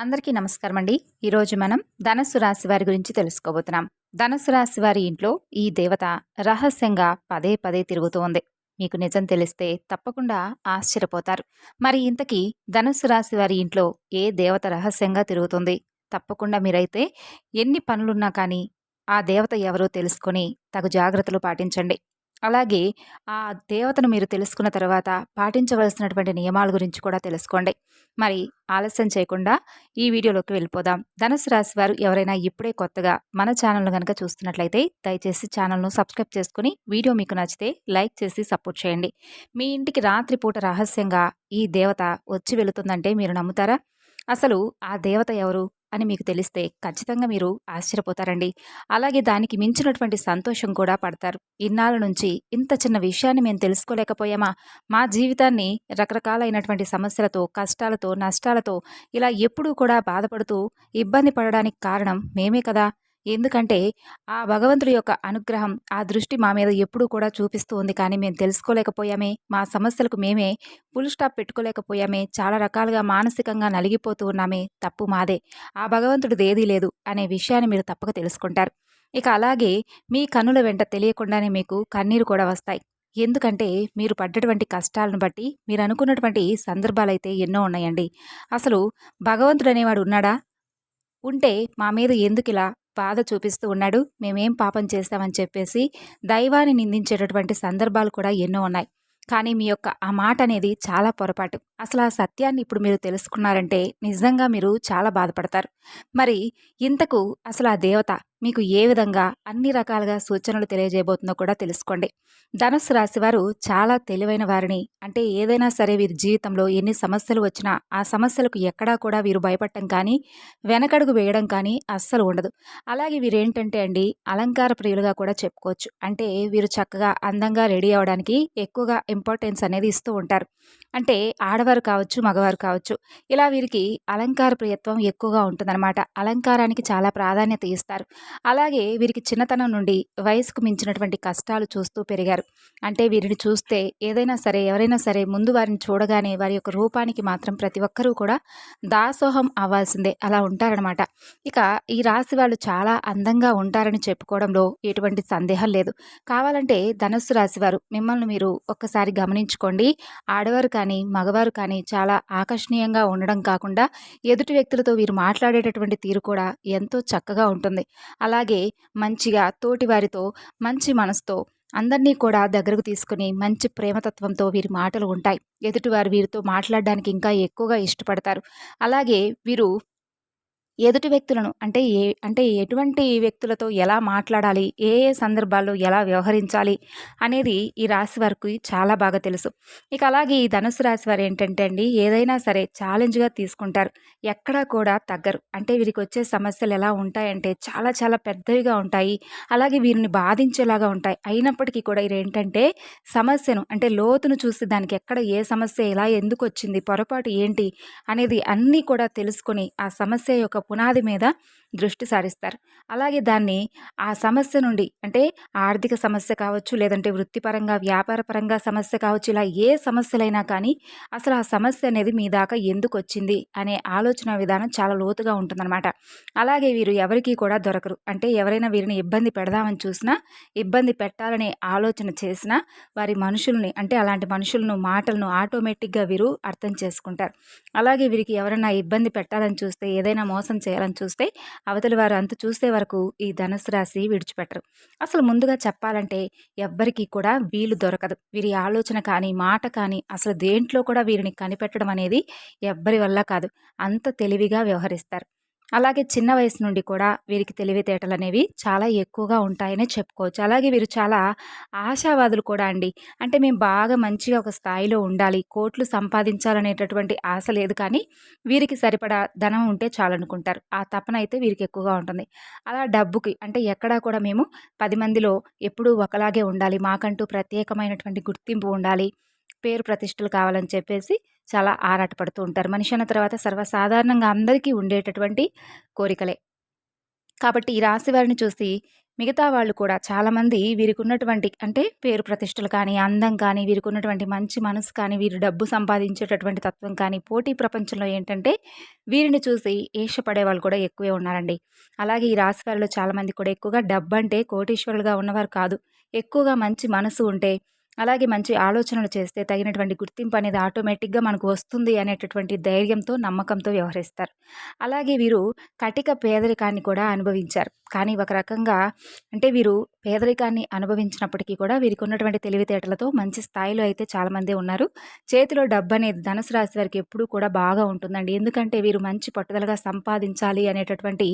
అందరికీ నమస్కారం అండి ఈరోజు మనం ధనస్సు రాశి వారి గురించి తెలుసుకోబోతున్నాం. ధనస్సు రాశి వారి ఇంట్లో ఈ దేవత రహస్యంగా పదే పదే తిరుగుతూ ఉంది. మీకు నిజం తెలిస్తే తప్పకుండా ఆశ్చర్యపోతారు. మరి ఇంతకీ ధనుస్సు రాశి వారి ఇంట్లో ఏ దేవత రహస్యంగా తిరుగుతుంది? తప్పకుండా మీరైతే ఎన్ని పనులున్నా కానీ ఆ దేవత ఎవరో తెలుసుకొని తగు జాగ్రత్తలు పాటించండి. అలాగే ఆ దేవతను మీరు తెలుసుకున్న తర్వాత పాటించవలసినటువంటి నియమాల గురించి కూడా తెలుసుకోండి. మరి ఆలస్యం చేయకుండా ఈ వీడియోలోకి వెళ్ళిపోదాం. ధనుసు రాశి వారు ఎవరైనా ఇప్పుడే కొత్తగా మన ఛానల్ను కనుక చూస్తున్నట్లయితే దయచేసి ఛానల్ను సబ్స్క్రైబ్ చేసుకుని వీడియో మీకు నచ్చితే లైక్ చేసి సపోర్ట్ చేయండి. మీ ఇంటికి రాత్రిపూట రహస్యంగా ఈ దేవత వచ్చి వెళుతుందంటే మీరు నమ్ముతారా? అసలు ఆ దేవత ఎవరు? అని మీకు తెలిస్తే ఖచ్చితంగా మీరు ఆశ్చర్యపోతారండి. అలాగే దానికి మించినటువంటి సంతోషం కూడా పడతారు. ఇన్నాళ్ళ నుంచి ఇంత చిన్న విషయాన్ని మేము తెలుసుకోలేకపోయామా? మా జీవితాన్ని రకరకాలైనటువంటి సమస్యలతో కష్టాలతో నష్టాలతో ఇలా ఎప్పుడూ కూడా బాధపడుతూ ఇబ్బంది పడడానికి కారణం మేమే కదా? ఎందుకంటే ఆ భగవంతుడి యొక్క అనుగ్రహం ఆ దృష్టి మా మీద ఎప్పుడూ కూడా చూపిస్తూ ఉంది. కానీ మేము తెలుసుకోలేకపోయామే. మా సమస్యలకు మేమే ఫుల్ స్టాప్ పెట్టుకోలేకపోయామే. చాలా రకాలుగా మానసికంగా నలిగిపోతూ ఉన్నామే. తప్పు మాదే. ఆ భగవంతుడిది ఏదీ లేదు అనే విషయాన్ని మీరు తప్పక తెలుసుకుంటారు. ఇక అలాగే మీ కన్నుల వెంట తెలియకుండానే మీకు కన్నీరు కూడా వస్తాయి. ఎందుకంటే మీరు పడ్డటువంటి కష్టాలను బట్టి మీరు అనుకున్నటువంటి సందర్భాలైతే ఎన్నో ఉన్నాయండి. అసలు భగవంతుడు అనేవాడు ఉన్నాడా? ఉంటే మా మీద ఎందుకు ఇలా బాధ చూపిస్తూ ఉన్నాడు. మేమేం పాపం చేస్తామని చెప్పేసి దైవాన్ని నిందించేటటువంటి సందర్భాలు కూడా ఎన్నో ఉన్నాయి. కానీ మీ యొక్క ఆ మాట అనేది చాలా పొరపాటు. అసలు ఆ సత్యాన్ని ఇప్పుడు మీరు తెలుసుకున్నారంటే నిజంగా మీరు చాలా బాధపడతారు. మరి ఇంతకు అసలు ఆ దేవత మీకు ఏ విధంగా అన్ని రకాలుగా సూచనలు తెలియజేయబోతుందో కూడా తెలుసుకోండి. ధనుసు రాశి వారు చాలా తెలివైన వారిని. అంటే ఏదైనా సరే వీరి జీవితంలో ఎన్ని సమస్యలు వచ్చినా ఆ సమస్యలకు ఎక్కడా కూడా వీరు భయపడటం కానీ వెనకడుగు వేయడం కానీ అస్సలు ఉండదు. అలాగే వీరు ఏంటంటే అండి అలంకార ప్రియులుగా కూడా చెప్పుకోవచ్చు. అంటే వీరు చక్కగా అందంగా రెడీ అవ్వడానికి ఎక్కువగా ఇంపార్టెన్స్ అనేది ఇస్తూ ఉంటారు. అంటే ఆడవారు కావచ్చు మగవారు కావచ్చు ఇలా వీరికి అలంకార ప్రియత్వం ఎక్కువగా ఉంటుందన్నమాట. అలంకారానికి చాలా ప్రాధాన్యత ఇస్తారు. అలాగే వీరికి చిన్నతనం నుండి వయసుకు మించినటువంటి కష్టాలు చూస్తూ పెరిగారు. అంటే వీరిని చూస్తే ఏదైనా సరే ఎవరైనా సరే ముందు వారిని చూడగానే వారి యొక్క రూపానికి మాత్రం ప్రతి ఒక్కరూ కూడా దాసోహం అవ్వాల్సిందే. అలా ఉంటారనమాట ఇక ఈ రాశి వాళ్ళు చాలా అందంగా ఉంటారని చెప్పుకోవడంలో ఎటువంటి సందేహం లేదు. కావాలంటే ధనస్సు రాశివారు మిమ్మల్ని మీరు ఒక్కసారి గమనించుకోండి. ఆడవారు కానీ మగవారు కానీ చాలా ఆకర్షణీయంగా ఉండడం కాకుండా ఎదుటి వ్యక్తులతో వీరు మాట్లాడేటటువంటి తీరు కూడా ఎంతో చక్కగా ఉంటుంది. అలాగే మంచిగా తోటివారితో మంచి మనసుతో అందరినీ కూడా దగ్గరకు తీసుకుని మంచి ప్రేమతత్వంతో వీరి మాటలు ఉంటాయి. ఎదుటివారు వీరితో మాట్లాడడానికి ఇంకా ఎక్కువగా ఇష్టపడతారు. అలాగే వీరు ఎదుటి వ్యక్తులను అంటే ఏ అంటే ఎటువంటి వ్యక్తులతో ఎలా మాట్లాడాలి ఏ ఏ సందర్భాల్లో ఎలా వ్యవహరించాలి అనేది ఈ రాశి వారికి చాలా బాగా తెలుసు. ఇక అలాగే ఈ ధనుసు రాశి వారు ఏంటంటే అండి ఏదైనా సరే ఛాలెంజ్గా తీసుకుంటారు. ఎక్కడా కూడా తగ్గరు. అంటే వీరికి వచ్చే సమస్యలు ఎలా ఉంటాయంటే చాలా చాలా పెద్దవిగా ఉంటాయి. అలాగే వీరిని బాధించేలాగా ఉంటాయి. అయినప్పటికీ కూడా ఇది ఏంటంటే సమస్యను అంటే లోతును చూసి దానికి ఎక్కడ ఏ సమస్య ఎలా ఎందుకు వచ్చింది పొరపాటు ఏంటి అనేది అన్నీ కూడా తెలుసుకొని ఆ సమస్య యొక్క పునాది మీద దృష్టి సారిస్తారు. అలాగే దాన్ని ఆ సమస్య నుండి అంటే ఆర్థిక సమస్య కావచ్చు లేదంటే వృత్తిపరంగా వ్యాపారపరంగా సమస్య కావచ్చు ఇలా ఏ సమస్యలైనా కానీ అసలు ఆ సమస్య అనేది మీ దాకా ఎందుకు వచ్చింది అనే ఆలోచన విధానం చాలా లోతుగా ఉంటుందన్నమాట. అలాగే వీరు ఎవరికీ కూడా దొరకరు. అంటే ఎవరైనా వీరిని ఇబ్బంది పెడదామని చూసినా ఇబ్బంది పెట్టాలనే ఆలోచన చేసినా వారి మనుషుల్ని అంటే అలాంటి మనుషులను మాటలను ఆటోమేటిక్గా వీరు అర్థం చేసుకుంటారు. అలాగే వీరికి ఎవరైనా ఇబ్బంది పెట్టాలని చూస్తే ఏదైనా మోసం చేయాలని చూస్తే అవతలి వారు అంత చూసే వరకు ఈ ధనుసు రాశి విడిచిపెట్టరు. అసలు ముందుగా చెప్పాలంటే ఎవ్వరికీ కూడా వీలు దొరకదు. వీరి ఆలోచన కానీ మాట కానీ అసలు దేంట్లో కూడా వీరిని కనిపెట్టడం అనేది ఎవ్వరి వల్ల కాదు. అంత తెలివిగా వ్యవహరిస్తారు. అలాగే చిన్న వయసు నుండి కూడా వీరికి తెలివితేటలు అనేవి చాలా ఎక్కువగా ఉంటాయనే చెప్పుకోవచ్చు. అలాగే వీరు చాలా ఆశావాదులు కూడా అండి. అంటే మేము బాగా మంచిగా ఒక స్థాయిలో ఉండాలి. కోట్లు సంపాదించాలనేటటువంటి ఆశ లేదు కానీ వీరికి సరిపడా ధనం ఉంటే చాలనుకుంటారు. ఆ తపన అయితే వీరికి ఎక్కువగా ఉంటుంది. అలా డబ్బుకి అంటే ఎక్కడా కూడా మేము పది మందిలో ఎప్పుడూ ఒకలాగే ఉండాలి. మాకంటూ ప్రత్యేకమైనటువంటి గుర్తింపు ఉండాలి. పేరు ప్రతిష్టలు కావాలని చెప్పేసి చాలా ఆరాటపడుతూ ఉంటారు. మనిషి అన్న తర్వాత సర్వసాధారణంగా అందరికీ ఉండేటటువంటి కోరికలే. కాబట్టి ఈ రాశి వారిని చూసి మిగతా వాళ్ళు కూడా చాలామంది వీరికి ఉన్నటువంటి అంటే పేరు ప్రతిష్టలు కానీ అందం కానీ వీరికి ఉన్నటువంటి మంచి మనసు కానీ వీరు డబ్బు సంపాదించేటటువంటి తత్వం కానీ పోటీ ప్రపంచంలో ఏంటంటే వీరిని చూసి ఏషపడే వాళ్ళు కూడా ఎక్కువే ఉన్నారండి. అలాగే ఈ రాశి వారిలో చాలామంది కూడా ఎక్కువగా డబ్బు అంటే కోటీశ్వరులుగా ఉన్నవారు కాదు. ఎక్కువగా మంచి మనసు ఉంటే అలాగే మంచి ఆలోచనలు చేస్తే తగినటువంటి గుర్తింపు అనేది ఆటోమేటిక్గా మనకు వస్తుంది అనేటటువంటి ధైర్యంతో నమ్మకంతో వ్యవహరిస్తారు. అలాగే వీరు కటిక పేదరికాన్ని కూడా అనుభవించారు. కానీ ఒక రకంగా అంటే వీరు పేదరికాన్ని అనుభవించినప్పటికీ కూడా వీరికి ఉన్నటువంటి తెలివితేటలతో మంచి స్థాయిలో అయితే చాలామంది ఉన్నారు. చేతిలో డబ్బు అనేది ధనుసు రాశి వారికి ఎప్పుడూ కూడా బాగా ఉంటుందండి. ఎందుకంటే వీరు మంచి పట్టుదలగా సంపాదించాలి అనేటటువంటి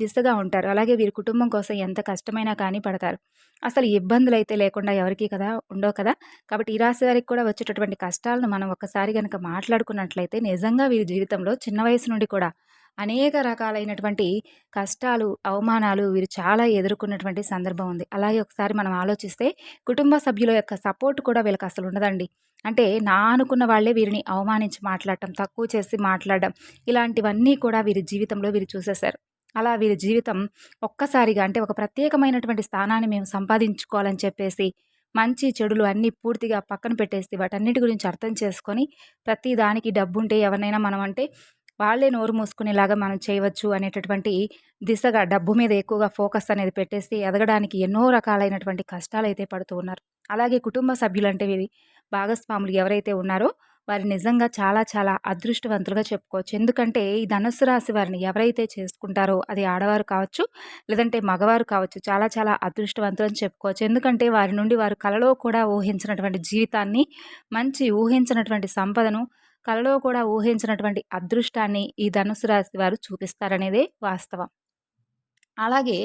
దిశగా ఉంటారు. అలాగే వీరి కుటుంబం కోసం ఎంత కష్టమైనా కానీ పడతారు. అసలు ఇబ్బందులు అయితే లేకుండా ఎవరికి కదా ఉండవు కదా? కాబట్టి ఈ రాశి వారికి కూడా వచ్చేటటువంటి కష్టాలను మనం ఒకసారి కనుక మాట్లాడుకున్నట్లయితే నిజంగా వీరి జీవితంలో చిన్న వయసు నుండి కూడా అనేక రకాలైనటువంటి కష్టాలు అవమానాలు వీరు చాలా ఎదుర్కొన్నటువంటి సందర్భం ఉంది. అలాగే ఒకసారి మనం ఆలోచిస్తే కుటుంబ సభ్యుల యొక్క సపోర్ట్ కూడా వీళ్ళకి అసలు ఉండదండి. అంటే నా అనుకున్న వాళ్ళే వీరిని అవమానించి మాట్లాడటం తక్కువ చేసి మాట్లాడడం ఇలాంటివన్నీ కూడా వీరి జీవితంలో వీరు చూసేశారు. అలా వీరి జీవితం ఒక్కసారిగా అంటే ఒక ప్రత్యేకమైనటువంటి స్థానాన్ని మేము సంపాదించుకోవాలని చెప్పేసి మంచి చెడులు అన్నీ పూర్తిగా పక్కన పెట్టేసి వాటన్నిటి గురించి అర్థం చేసుకొని ప్రతి దానికి డబ్బు ఉంటే ఎవరినైనా మనం అంటే వాళ్ళే నోరు మూసుకునేలాగా మనం చేయవచ్చు అనేటటువంటి దిశగా డబ్బు మీద ఎక్కువగా ఫోకస్ అనేది పెట్టేసి ఎదగడానికి ఎన్నో రకాలైనటువంటి కష్టాలు అయితే పడుతూ ఉన్నారు. అలాగే కుటుంబ సభ్యులు అంటే భాగస్వాములు ఎవరైతే ఉన్నారో వారు నిజంగా చాలా చాలా అదృష్టవంతులుగా చెప్పుకోవచ్చు. ఎందుకంటే ఈ ధనుసు రాశి వారిని ఎవరైతే చేసుకుంటారో అది ఆడవారు కావచ్చు లేదంటే మగవారు కావచ్చు చాలా చాలా అదృష్టవంతులు అని చెప్పుకోవచ్చు. ఎందుకంటే వారి నుండి వారు కలలో కూడా ఊహించినటువంటి జీవితాన్ని మంచి ఊహించినటువంటి సంపదను కలలో కూడా ఊహించినటువంటి అదృష్టాన్ని ఈ ధనుసు రాశి వారు చూపిస్తారనేదే వాస్తవం. అలాగే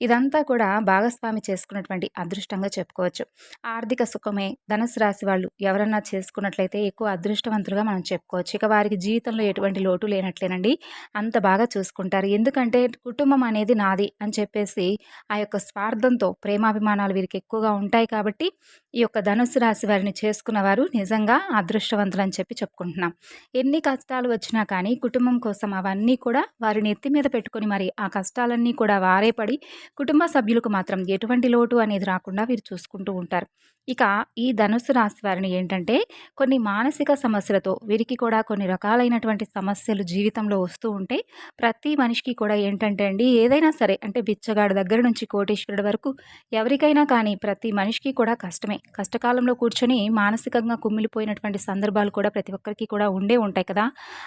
ఇదంతా కూడా భాగస్వామి చేసుకున్నటువంటి అదృష్టంగా చెప్పుకోవచ్చు. ఆర్థిక సుఖమే ధనుసు రాశి వాళ్ళు ఎవరన్నా చేసుకున్నట్లయితే ఎక్కువ అదృష్టవంతులుగా మనం చెప్పుకోవచ్చు. ఇక వారికి జీవితంలో ఎటువంటి లోటు లేనట్లేనండి. అంత బాగా చూసుకుంటారు. ఎందుకంటే కుటుంబం అనేది నాది అని చెప్పేసి ఆ యొక్క స్వార్థంతో ప్రేమాభిమానాలు వీరికి ఎక్కువగా ఉంటాయి కాబట్టి ఈ యొక్క ధనుసు రాశి వారిని చేసుకున్న వారు నిజంగా అదృష్టవంతులు అని చెప్పి చెప్పుకుంటున్నాం. ఎన్ని కష్టాలు వచ్చినా కానీ కుటుంబం కోసం అవన్నీ కూడా వారిని ఎత్తి మీద పెట్టుకొని మరి ఆ కష్టాలన్నీ కూడా వారే పడి కుటుంబ సభ్యులకు మాత్రం ఎటువంటి లోటు అనేది రాకుండా వీరు చూసుకుంటూ ఉంటారు. ఇక ఈ ధనుసు రాశి వారిని ఏంటంటే కొన్ని మానసిక సమస్యలతో వీరికి కూడా కొన్ని రకాలైనటువంటి సమస్యలు జీవితంలో వస్తూ ఉంటాయి ప్రతి మనిషికి కూడా ఏంటంటే అండి ఏదైనా సరే అంటే బిచ్చగాడి దగ్గర నుంచి కోటేశ్వరుడు వరకు ఎవరికైనా కానీ ప్రతి మనిషికి కూడా కష్టమే. కష్టకాలంలో కూర్చొని మానసికంగా కుమ్మిలిపోయినటువంటి సందర్భాలు కూడా ప్రతి ఒక్కరికి కూడా ఉండే ఉంటాయి కదా.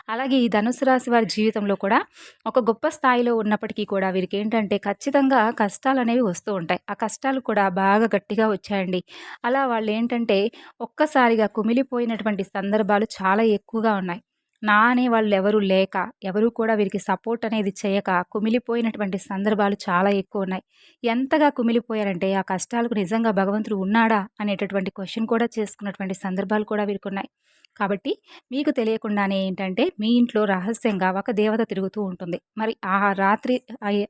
అలాగే ఈ ధనుసు రాశి వారి జీవితంలో కూడా ఒక గొప్ప స్థాయిలో ఉన్నప్పటికీ కూడా వీరికి ఏంటంటే ఖచ్చితంగా కష్టాలు అనేవి వస్తూ ఉంటాయి. ఆ కష్టాలు కూడా బాగా గట్టిగా వచ్చాయండి. అలా వాళ్ళు ఏంటంటే ఒక్కసారిగా కుమిలిపోయినటువంటి సందర్భాలు చాలా ఎక్కువగా ఉన్నాయి. నా అనే వాళ్ళు ఎవరు లేక ఎవరు కూడా వీరికి సపోర్ట్ అనేది చేయక కుమిలిపోయినటువంటి సందర్భాలు చాలా ఎక్కువ ఉన్నాయి. ఎంతగా కుమిలిపోయారంటే ఆ కష్టాలకు నిజంగా భగవంతుడు ఉన్నాడా అనేటటువంటి క్వశ్చన్ కూడా చేసుకున్నటువంటి సందర్భాలు కూడా వీరికి ఉన్నాయి కాబట్టి మీకు తెలియకుండానే ఏంటంటే మీ ఇంట్లో రహస్యంగా ఒక దేవత తిరుగుతూ ఉంటుంది. మరి ఆ రాత్రి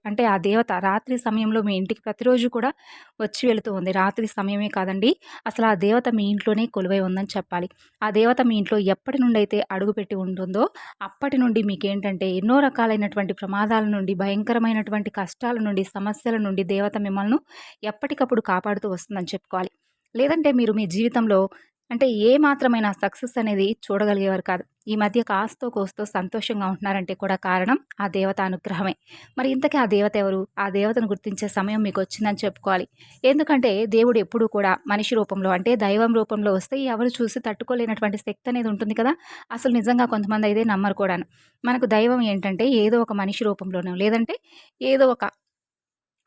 అంటే ఆ దేవత రాత్రి సమయంలో మీ ఇంటికి ప్రతిరోజు కూడా వచ్చి వెళుతూ ఉంది. రాత్రి సమయమే కాదండి అసలు ఆ దేవత మీ ఇంట్లోనే కొలువై ఉందని చెప్పాలి. ఆ దేవత మీ ఇంట్లో ఎప్పటి నుండి అయితే అడుగుపెట్టి ఉంటుందో అప్పటి నుండి మీకు ఏంటంటే ఎన్నో రకాలైనటువంటి ప్రమాదాల నుండి భయంకరమైనటువంటి కష్టాల నుండి సమస్యల నుండి దేవత మిమ్మల్ని ఎప్పటికప్పుడు కాపాడుతూ వస్తుందని చెప్పుకోవాలి. లేదంటే మీరు మీ జీవితంలో అంటే ఏ మాత్రమైన సక్సెస్ అనేది చూడగలిగేవారు కాదు. ఈ మధ్య కాస్తో కోస్తో సంతోషంగా ఉంటున్నారంటే కూడా కారణం ఆ దేవత అనుగ్రహమే. మరి ఇంతకీ ఆ దేవత ఎవరు? ఆ దేవతను గుర్తించే సమయం మీకు వచ్చిందని చెప్పుకోవాలి. ఎందుకంటే దేవుడు ఎప్పుడూ కూడా మనిషి రూపంలో అంటే దైవం రూపంలో వస్తే ఎవరు చూసి తట్టుకోలేనటువంటి శక్తి అనేది ఉంటుంది కదా. అసలు నిజంగా కొంతమంది అయితే నమ్మరు కూడాను. మనకు దైవం ఏంటంటే ఏదో ఒక మనిషి రూపంలోనో లేదంటే ఏదో ఒక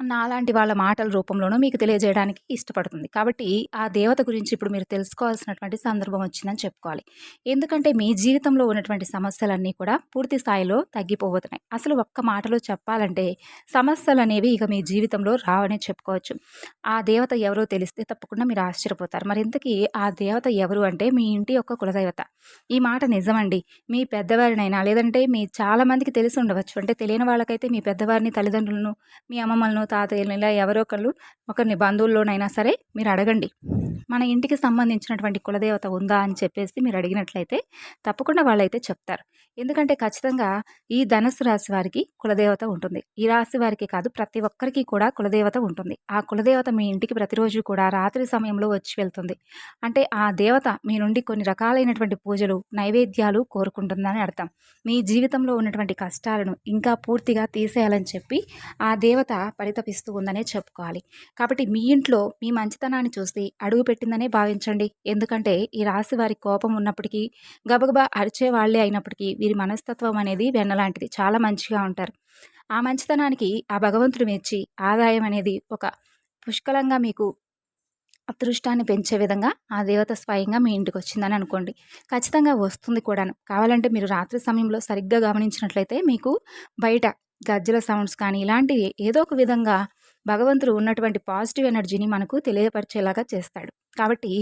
నాలాంటి వాళ్ళ మాటల రూపంలోనూ మీకు తెలియజేయడానికి ఇష్టపడుతుంది. కాబట్టి ఆ దేవత గురించి ఇప్పుడు మీరు తెలుసుకోవాల్సినటువంటి సందర్భం వచ్చిందని చెప్పుకోవాలి. ఎందుకంటే మీ జీవితంలో ఉన్నటువంటి సమస్యలన్నీ కూడా పూర్తి స్థాయిలో తగ్గిపోబోతున్నాయి. అసలు ఒక్క మాటలో చెప్పాలంటే సమస్యలు అనేవి ఇక మీ జీవితంలో రావనే చెప్పుకోవచ్చు. ఆ దేవత ఎవరో తెలిస్తే తప్పకుండా మీరు ఆశ్చర్యపోతారు. మరి ఇంతకీ ఆ దేవత ఎవరు అంటే మీ ఇంటి యొక్క కులదేవత. ఈ మాట నిజమండి. మీ పెద్దవారినైనా లేదంటే మీ చాలామందికి తెలిసి ఉండవచ్చు. అంటే తెలియని వాళ్ళకైతే మీ పెద్దవారిని తల్లిదండ్రులను మీ అమ్మమ్మలను తాతయ్యలు ఇలా ఎవరో ఒకళ్ళు ఒకరిని బంధువుల్లోనైనా సరే మీరు అడగండి. మన ఇంటికి సంబంధించినటువంటి కులదేవత ఉందా అని చెప్పేసి మీరు అడిగినట్లయితే తప్పకుండా వాళ్ళైతే చెప్తారు. ఎందుకంటే ఖచ్చితంగా ఈ ధనుసు రాశి వారికి కులదేవత ఉంటుంది. ఈ రాశి వారికి కాదు ప్రతి ఒక్కరికి కూడా కులదేవత ఉంటుంది. ఆ కులదేవత మీ ఇంటికి ప్రతిరోజు కూడా రాత్రి సమయంలో వచ్చి వెళ్తుంది. అంటే ఆ దేవత మీ నుండి కొన్ని రకాలైనటువంటి పూజలు నైవేద్యాలు కోరుకుంటుందని అర్థం. మీ జీవితంలో ఉన్నటువంటి కష్టాలను ఇంకా పూర్తిగా తీసేయాలని చెప్పి ఆ దేవత పరితపిస్తూ ఉందనే చెప్పుకోవాలి. కాబట్టి మీ ఇంట్లో మీ మంచితనాన్ని చూసి అడుగు పెట్టిందనే భావించండి. ఎందుకంటే ఈ రాశి వారి కోపం ఉన్నప్పటికీ గబగబా అరిచే వాళ్ళే అయినప్పటికీ వీరి మనస్తత్వం అనేది వెన్నలాంటిది చాలా మంచిగా ఉంటారు. ఆ మంచితనానికి ఆ భగవంతుడు మెచ్చి ఆదాయం అనేది ఒక పుష్కలంగా మీకు అదృష్టాన్ని పెంచే విధంగా ఆ దేవత స్వయంగా మీ ఇంటికి వచ్చిందని అనుకోండి. ఖచ్చితంగా వస్తుంది కూడాను. కావాలంటే మీరు రాత్రి సమయంలో సరిగ్గా గమనించినట్లయితే మీకు బయట గజ్జల సౌండ్స్ కానీ ఇలాంటివి ఏదో ఒక విధంగా భగవంతుడు ఉన్నటువంటి పాజిటివ్ ఎనర్జీని మనకు తెలియపరిచేలాగా చేస్తాడు. కాబట్టి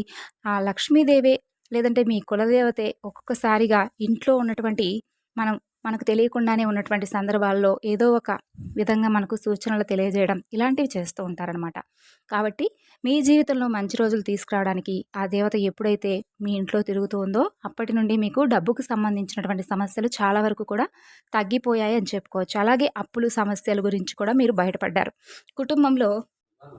ఆ లక్ష్మీదేవే లేదంటే మీ కులదేవతే ఒక్కొక్కసారిగా ఇంట్లో ఉన్నటువంటి మనం మనకు తెలియకుండానే ఉన్నటువంటి సందర్భాల్లో ఏదో ఒక విధంగా మనకు సూచనలు తెలియజేయడం ఇలాంటివి చేస్తూ ఉంటారనమాట కాబట్టి మీ జీవితంలో మంచి రోజులు తీసుకురావడానికి ఆ దేవత ఎప్పుడైతే మీ ఇంట్లో తిరుగుతూ ఉందో అప్పటి నుండి మీకు డబ్బుకు సంబంధించినటువంటి సమస్యలు చాలా వరకు కూడా తగ్గిపోయాయి అని చెప్పుకోవచ్చు. అలాగే అప్పులు సమస్యల గురించి కూడా మీరు బయటపడ్డారు. కుటుంబంలో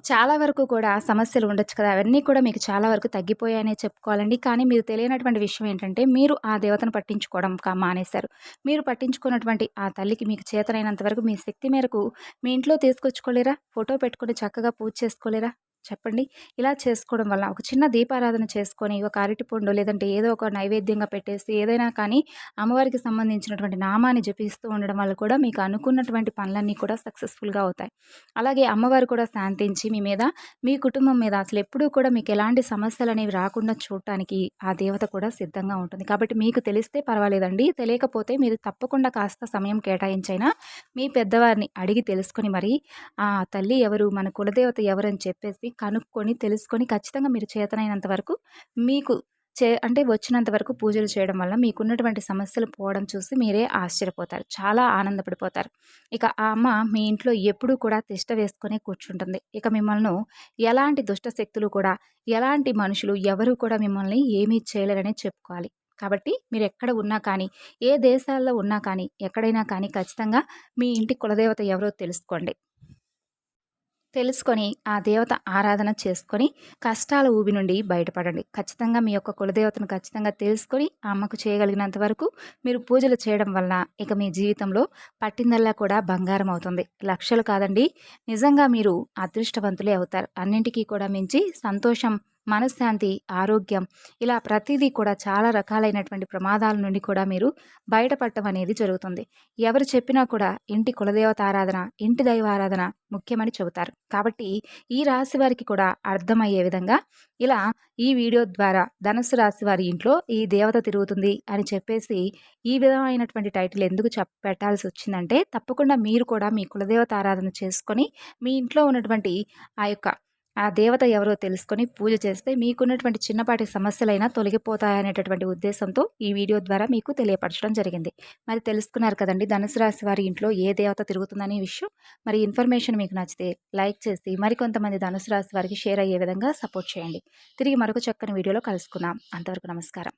చాలా వరకు కూడా సమస్యలు ఉండొచ్చు కదా. అవన్నీ కూడా మీకు చాలా వరకు తగ్గిపోయాయనే చెప్పుకోవాలండి. కానీ మీరు తెలియనటువంటి విషయం ఏంటంటే మీరు ఆ దేవతను పట్టించుకోవడం కా మానేశారు. మీరు పట్టించుకున్నటువంటి ఆ తల్లికి మీకు చేతనైనంత వరకు మీ శక్తి మేరకు మీ ఇంట్లో తీసుకొచ్చుకోలేరా? ఫోటో పెట్టుకుని చక్కగా పూజ చేసుకోలేరా? చెప్పండి. ఇలా చేసుకోవడం వల్ల ఒక చిన్న దీపారాధన చేసుకొని ఒక అరటిపండు లేదంటే ఏదో ఒక నైవేద్యంగా పెట్టేసి ఏదైనా కానీ అమ్మవారికి సంబంధించినటువంటి నామాన్ని జపిస్తూ ఉండడం వల్ల కూడా మీకు అనుకున్నటువంటి పనులన్నీ కూడా సక్సెస్ఫుల్గా అవుతాయి. అలాగే అమ్మవారు కూడా శాంతించి మీ మీద మీ కుటుంబం మీద అసలు ఎప్పుడూ కూడా మీకు ఎలాంటి సమస్యలు అనేవి రాకుండా చూడటానికి ఆ దేవత కూడా సిద్ధంగా ఉంటుంది. కాబట్టి మీకు తెలిస్తే పర్వాలేదండి. తెలియకపోతే మీరు తప్పకుండా కాస్త సమయం కేటాయించైనా మీ పెద్దవారిని అడిగి తెలుసుకొని మరి ఆ తల్లి ఎవరు? మన కులదేవత ఎవరు? అని చెప్పి కనుక్కొని తెలుసుకొని ఖచ్చితంగా మీరు చేతనైనంత వరకు మీకు చే అంటే వచ్చినంత వరకు పూజలు చేయడం వల్ల మీకున్నటువంటి సమస్యలు పోవడం చూసి మీరే ఆశ్చర్యపోతారు. చాలా ఆనందపడిపోతారు. ఇక ఆ అమ్మ మీ ఇంట్లో ఎప్పుడూ కూడా తిష్ట వేసుకొని కూర్చుంటుంది. ఇక మిమ్మల్ని ఎలాంటి దుష్ట శక్తులు కూడా ఎలాంటి మనుషులు ఎవరు కూడా మిమ్మల్ని ఏమీ చేయలేరని చెప్పుకోవాలి. కాబట్టి మీరు ఎక్కడ ఉన్నా కానీ ఏ దేశాల్లో ఉన్నా కానీ ఎక్కడైనా కానీ ఖచ్చితంగా మీ ఇంటి కులదేవత ఎవరో తెలుసుకోండి. తెలుసుకొని ఆ దేవత ఆరాధన చేసుకొని కష్టాల ఊబి నుండి బయటపడండి. ఖచ్చితంగా మీ యొక్క కులదేవతను ఖచ్చితంగా తెలుసుకొని ఆ అమ్మకు చేయగలిగినంత వరకు మీరు పూజలు చేయడం వలన ఇక మీ జీవితంలో పట్టిందల్లా కూడా బంగారం అవుతుంది. లక్షలు కాదండి. నిజంగా మీరు అదృష్టవంతులే అవుతారు. అన్నింటికీ కూడా మించి సంతోషం మనశ్శాంతి ఆరోగ్యం ఇలా ప్రతిదీ కూడా చాలా రకాలైనటువంటి ప్రమాదాల నుండి కూడా మీరు బయటపడటం అనేది జరుగుతుంది. ఎవరు చెప్పినా కూడా ఇంటి కులదేవత ఆరాధన ఇంటి దైవ ఆరాధన ముఖ్యమని చెబుతారు. కాబట్టి ఈ రాశి వారికి కూడా అర్థమయ్యే విధంగా ఇలా ఈ వీడియో ద్వారా ధనుసు రాశి వారి ఇంట్లో ఈ దేవత తిరుగుతుంది అని చెప్పేసి ఈ విధమైనటువంటి టైటిల్ ఎందుకు చెప్ పెట్టాల్సి వచ్చిందంటే తప్పకుండా మీరు కూడా మీ కులదేవత ఆరాధన చేసుకొని మీ ఇంట్లో ఉన్నటువంటి ఆ యొక్క ఆ దేవత ఎవరో తెలుసుకొని పూజ చేస్తే మీకున్నటువంటి చిన్నపాటి సమస్యలైనా తొలగిపోతాయనేటటువంటి ఉద్దేశంతో ఈ వీడియో ద్వారా మీకు తెలియపరచడం జరిగింది. మరి తెలుసుకున్నారు కదండి ధనుసు రాశి వారి ఇంట్లో ఏ దేవత తిరుగుతుందనే విషయం. మరి ఇన్ఫర్మేషన్ మీకు నచ్చితే లైక్ చేసి మరికొంతమంది ధనుసు రాశి వారికి షేర్ అయ్యే విధంగా సపోర్ట్ చేయండి. తిరిగి మరొక చక్కని వీడియోలో కలుసుకుందాం. అంతవరకు నమస్కారం.